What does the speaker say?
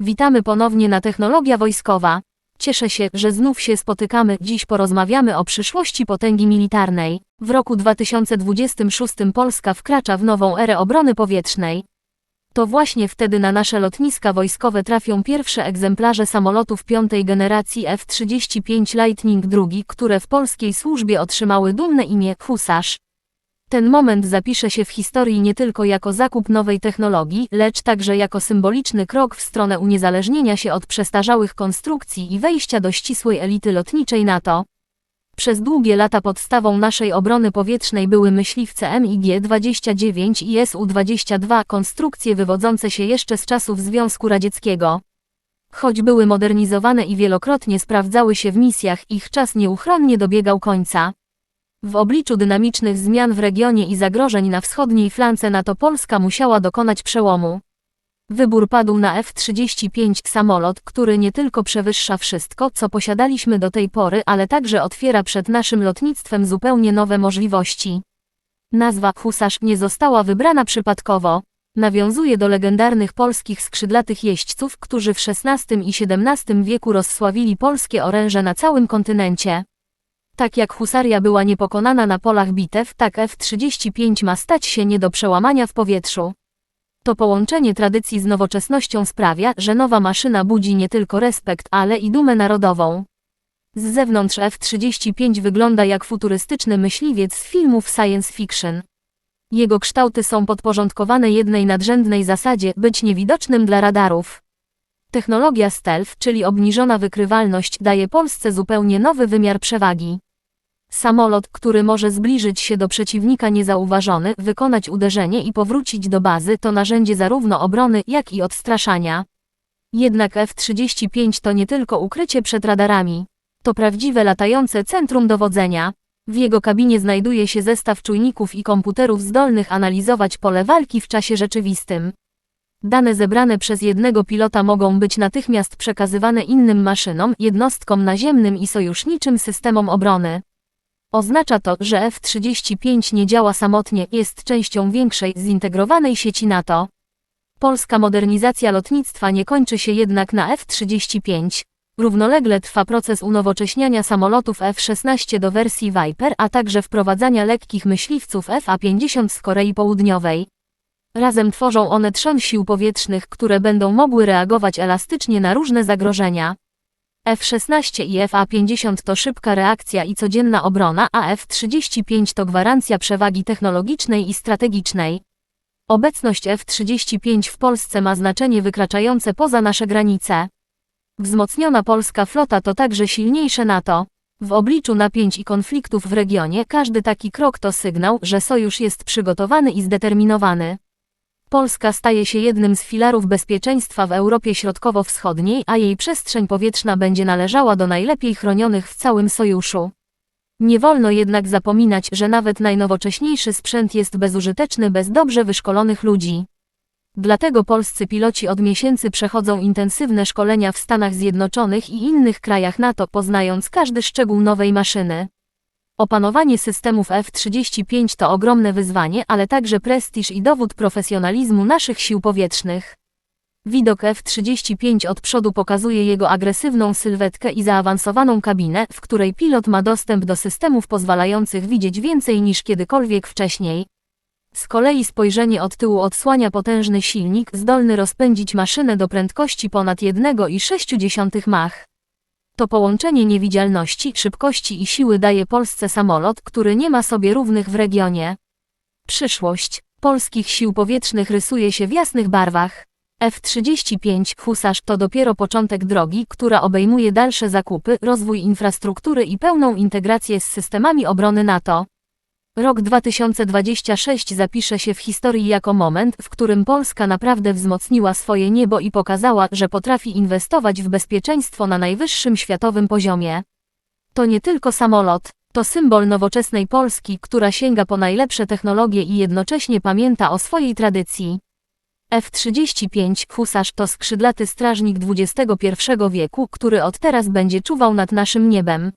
Witamy ponownie na Technologia Wojskowa. Cieszę się, że znów się spotykamy. Dziś porozmawiamy o przyszłości potęgi militarnej. W roku 2026 Polska wkracza w nową erę obrony powietrznej. To właśnie wtedy na nasze lotniska wojskowe trafią pierwsze egzemplarze samolotów piątej generacji F-35 Lightning II, które w polskiej służbie otrzymały dumne imię Husarz. Ten moment zapisze się w historii nie tylko jako zakup nowej technologii, lecz także jako symboliczny krok w stronę uniezależnienia się od przestarzałych konstrukcji i wejścia do ścisłej elity lotniczej NATO. Przez długie lata podstawą naszej obrony powietrznej były myśliwce MiG-29 i Su-22, konstrukcje wywodzące się jeszcze z czasów Związku Radzieckiego. Choć były modernizowane i wielokrotnie sprawdzały się w misjach, ich czas nieuchronnie dobiegał końca. W obliczu dynamicznych zmian w regionie i zagrożeń na wschodniej flance NATO Polska musiała dokonać przełomu. Wybór padł na F-35 samolot, który nie tylko przewyższa wszystko, co posiadaliśmy do tej pory, ale także otwiera przed naszym lotnictwem zupełnie nowe możliwości. Nazwa Husarz nie została wybrana przypadkowo. Nawiązuje do legendarnych polskich skrzydlatych jeźdźców, którzy w XVI i XVII wieku rozsławili polskie oręże na całym kontynencie. Tak jak husaria była niepokonana na polach bitew, tak F-35 ma stać się nie do przełamania w powietrzu. To połączenie tradycji z nowoczesnością sprawia, że nowa maszyna budzi nie tylko respekt, ale i dumę narodową. Z zewnątrz F-35 wygląda jak futurystyczny myśliwiec z filmów science fiction. Jego kształty są podporządkowane jednej nadrzędnej zasadzie być niewidocznym dla radarów. Technologia stealth, czyli obniżona wykrywalność, daje Polsce zupełnie nowy wymiar przewagi. Samolot, który może zbliżyć się do przeciwnika niezauważony, wykonać uderzenie i powrócić do bazy, to narzędzie zarówno obrony, jak i odstraszania. Jednak F-35 to nie tylko ukrycie przed radarami. To prawdziwe latające centrum dowodzenia. W jego kabinie znajduje się zestaw czujników i komputerów zdolnych analizować pole walki w czasie rzeczywistym. Dane zebrane przez jednego pilota mogą być natychmiast przekazywane innym maszynom, jednostkom naziemnym i sojuszniczym systemom obrony. Oznacza to, że F-35 nie działa samotnie, jest częścią większej, zintegrowanej sieci NATO. Polska modernizacja lotnictwa nie kończy się jednak na F-35. Równolegle trwa proces unowocześniania samolotów F-16 do wersji Viper, a także wprowadzania lekkich myśliwców FA-50 z Korei Południowej. Razem tworzą one trzon sił powietrznych, które będą mogły reagować elastycznie na różne zagrożenia. F-16 i FA-50 to szybka reakcja i codzienna obrona, a F-35 to gwarancja przewagi technologicznej i strategicznej. Obecność F-35 w Polsce ma znaczenie wykraczające poza nasze granice. Wzmocniona polska flota to także silniejsze NATO. W obliczu napięć i konfliktów w regionie każdy taki krok to sygnał, że sojusz jest przygotowany i zdeterminowany. Polska staje się jednym z filarów bezpieczeństwa w Europie Środkowo-Wschodniej, a jej przestrzeń powietrzna będzie należała do najlepiej chronionych w całym sojuszu. Nie wolno jednak zapominać, że nawet najnowocześniejszy sprzęt jest bezużyteczny bez dobrze wyszkolonych ludzi. Dlatego polscy piloci od miesięcy przechodzą intensywne szkolenia w Stanach Zjednoczonych i innych krajach NATO, poznając każdy szczegół nowej maszyny. Opanowanie systemów F-35 to ogromne wyzwanie, ale także prestiż i dowód profesjonalizmu naszych sił powietrznych. Widok F-35 od przodu pokazuje jego agresywną sylwetkę i zaawansowaną kabinę, w której pilot ma dostęp do systemów pozwalających widzieć więcej niż kiedykolwiek wcześniej. Z kolei spojrzenie od tyłu odsłania potężny silnik, zdolny rozpędzić maszynę do prędkości ponad 1,6 Mach. To połączenie niewidzialności, szybkości i siły daje Polsce samolot, który nie ma sobie równych w regionie. Przyszłość polskich sił powietrznych rysuje się w jasnych barwach. F-35 Husarz to dopiero początek drogi, która obejmuje dalsze zakupy, rozwój infrastruktury i pełną integrację z systemami obrony NATO. Rok 2026 zapisze się w historii jako moment, w którym Polska naprawdę wzmocniła swoje niebo i pokazała, że potrafi inwestować w bezpieczeństwo na najwyższym światowym poziomie. To nie tylko samolot, to symbol nowoczesnej Polski, która sięga po najlepsze technologie i jednocześnie pamięta o swojej tradycji. F-35 Husarz to skrzydlaty strażnik XXI wieku, który od teraz będzie czuwał nad naszym niebem.